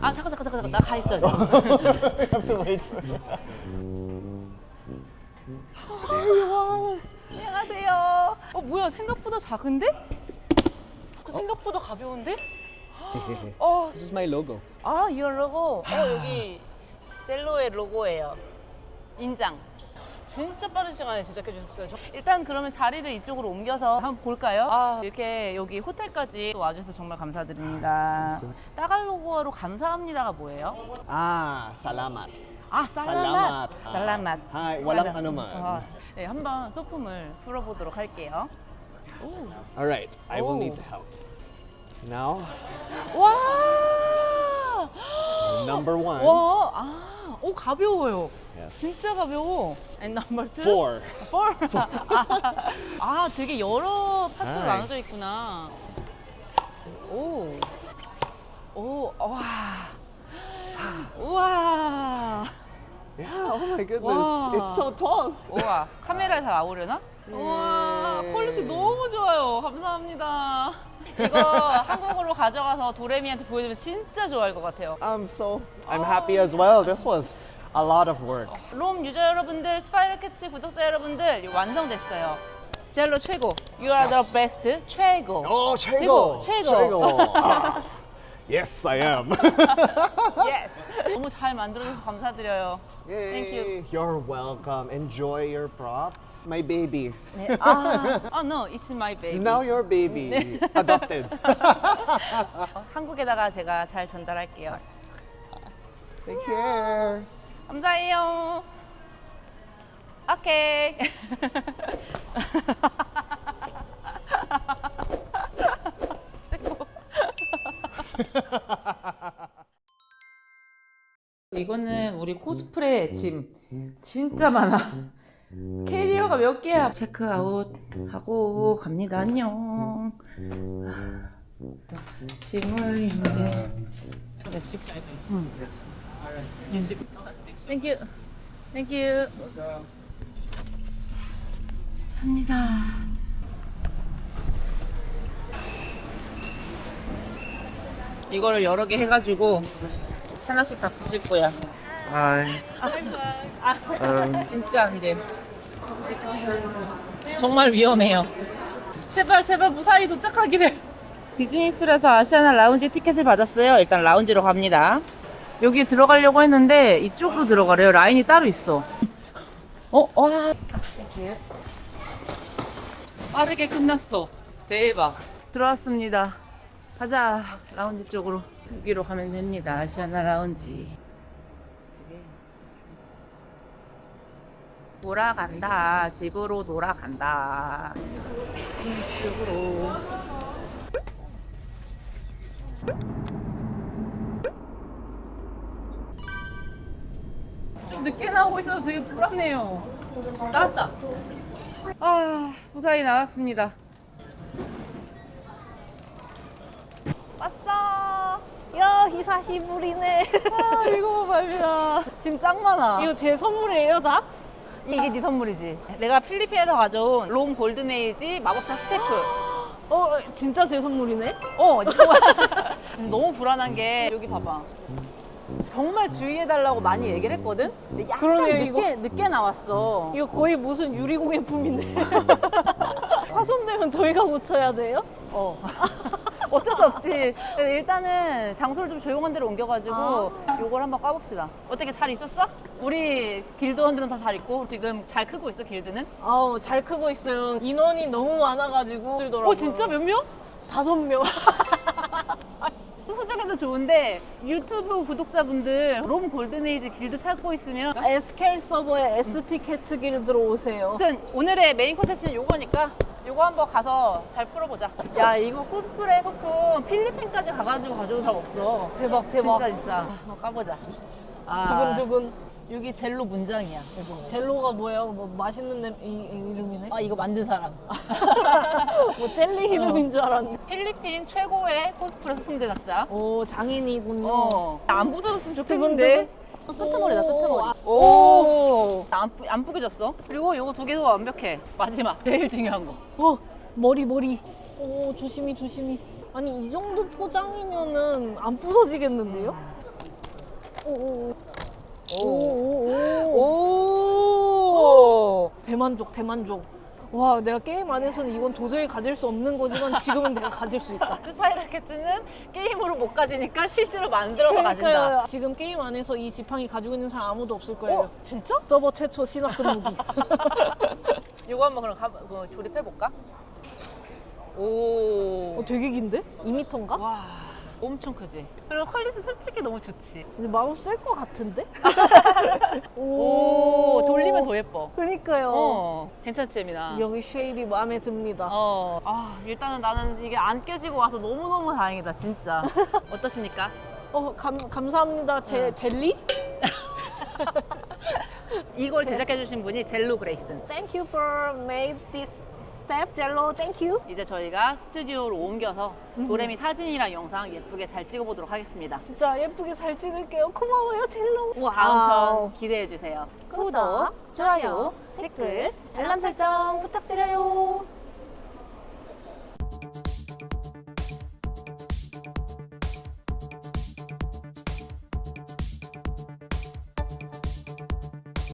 아 잠깐 잠깐 잠깐 나 가 있어. 옆에 뭐 있어. 안녕하세요. 어 뭐야 생각보다 작은데? 그 생각보다 가벼운데? 어, This is my logo. 아 이런 로고. 어 여기 젤로의 로고예요. 인장. 진짜 빠른 시간에 제작해 주셨어요. 저- 일단 그러면 자리를 이쪽으로 옮겨서 한번 볼까요? 아, 이렇게 여기 호텔까지 또 와주셔서 정말 감사드립니다. 따갈로그어로 감사합니다가 뭐예요? Ah, salamat. 아, 살라맛. Ah, 살라맛. Hi, walang anuman. 아, 네, 한번 소품을 풀어보도록 할게요. All right, I will need help. Now, 와! Number one. 와, 아, 오 가벼워요. Yes. 진짜 가벼워. And number two? Four. Four. 아, 아, 되게 여러 파트로 아이. 나눠져 있구나. 오, 오, 와, 우와, Yeah, oh my goodness. Wow. It's so tall. 우와. 카메라에 잘 나오려나? 우와, 예. 퀄리티 너무 좋아요. 감사합니다. 이거 한국으로 가져가서 도레미한테 보여주면 진짜 좋아할 것 같아요. I'm so, I'm happy as well. This was a lot of work. 롬 유저 여러분들, 스파이럴 캐치 구독자 여러분들 이거 완성됐어요. 젤로 최고. You are the best. 최고. Oh, 최고. 최고, 최고. Ah, yes, I am. Yes. 너무 잘 만들어줘서 감사드려요. Thank you. Yay. You're welcome. Enjoy your prop. My baby. 네. 아, oh, no, it's my baby. It's now your baby. Adopted. 어, 한국에다가 제가 잘 전달할게요. Take care. 감사해요. 오케이. 최고. 이거는 우리 코스프레 짐 진짜 많아. 캐리어가 몇 개야? 체크아웃 하고 갑니다. 안녕. 짐을 이제 응. 땡큐. 땡큐. 합니다. 이거를 여러 개 해가지고 하나씩 다 붙일 거야. Hi. 아, 진짜 안 돼. 정말 위험해요. 제발 제발 무사히 도착하기를. 비즈니스라서 아시아나 라운지 티켓을 받았어요. 일단 라운지로 갑니다. 여기 들어가려고 했는데 이쪽으로 들어가래요. 라인이 따로 있어. 어, 와. 빠르게 끝났어. 대박. 들어왔습니다. 가자. 라운지 쪽으로. 여기로 가면 됩니다. 아시아나 라운지. 돌아간다. 집으로 돌아간다. 쪽으로. 좀 늦게 나오고 있어서 되게 불안해요. 나왔다. 아, 무사히 나왔습니다. 왔어. 야, 히사시부리네. 아, 이거 봐봐요. 지금 짱 많아. 이거 제 선물이에요, 다? 이게 네 선물이지. 내가 필리핀에서 가져온 롬 골든에이지 마법사 스태프. 어, 진짜 제 선물이네. 어, 지금 너무 불안한 게 여기 봐봐. 정말 주의해달라고 많이 얘기를 했거든? 근데 약간 그러네요, 늦게, 늦게 나왔어. 이거 거의 무슨 유리공예품인데. 파손되면 저희가 고쳐야 돼요? 어. 어쩔 수 없지. 그래서 일단은 장소를 좀 조용한 데로 옮겨가지고 요걸 한번 까봅시다. 어떻게 잘 있었어? 우리 길드원들은 다 잘 있고 지금 잘 크고 있어 길드는? 아우, 잘 크고 있어요. 인원이 너무 많아가지고. 힘들더라고요. 어 진짜 몇 명? 다섯 명. 수적에도 좋은데 유튜브 구독자분들 롬 골든에이지 길드 찾고 있으면 에스켈 서버에 SP 캐츠 길드로 오세요. 아무튼 오늘의 메인 콘텐츠는 요거니까 요거 한번 가서 잘 풀어보자. 야 이거 코스프레 소품 필리핀까지 가가지고 가져온 사람 없어. 대박, 대박. 진짜 진짜. 한번 까보자. 아, 두근두근. 여기 젤로 문장이야. 여기. 젤로가 뭐예요? 뭐 맛있는 냄, 이, 이 이름이네? 아 이거 만든 사람. 뭐 젤리 이름인 줄 알았는데. 필리핀 최고의 코스프레 소품 제작자. 오, 장인이군요. 어. 안 부서졌으면 좋겠는데? 끄트머리다 끄트머리. 오. 오. 안, 부- 안 부겨졌어. 그리고 요거 두 개도 완벽해. 마지막 제일 중요한 거. 어, 머리 머리. 오, 조심히 조심히. 아니 이 정도 포장이면은 안 부서지겠는데요? 오오 오. 오. 오오오. 오. 대만족, 대만족. 와, 내가 게임 안에서는 이건 도저히 가질 수 없는 거지만 지금은 내가 가질 수 있다. 스파이라켓은 게임으로 못 가지니까 실제로 만들어서 가진다. 지금 게임 안에서 이 지팡이 가지고 있는 사람 아무도 없을 거예요. 어? 진짜? 서버 최초 신화급 무기. 이거 한번 그럼 가, 그 조립해 볼까? 오. 어, 되게 긴데? 2미터인가? 와. 엄청 크지. 그리고 퀄리티 솔직히 너무 좋지. 근데 마법 쓸 것 같은데? 오, 돌리면 더 예뻐. 그니까요. 어, 괜찮지, 예민아? 여기 쉐입이 마음에 듭니다. 어, 아, 일단은 나는 이게 안 깨지고 와서 너무너무 다행이다, 진짜. 어떠십니까? 어, 감, 감사합니다. 제 응. 젤리? 이걸 제작해주신 분이 젤로 그레이슨. Thank you for made this step, 젤로. Thank you. 이제 저희가 스튜디오로 옮겨서 음. 도레미 사진이랑 영상 예쁘게 잘 찍어보도록 하겠습니다. 진짜 예쁘게 잘 찍을게요. 고마워요, 젤로. 다음 편 기대해주세요. 구독, 좋아요, 댓글, 알람 설정 부탁드려요.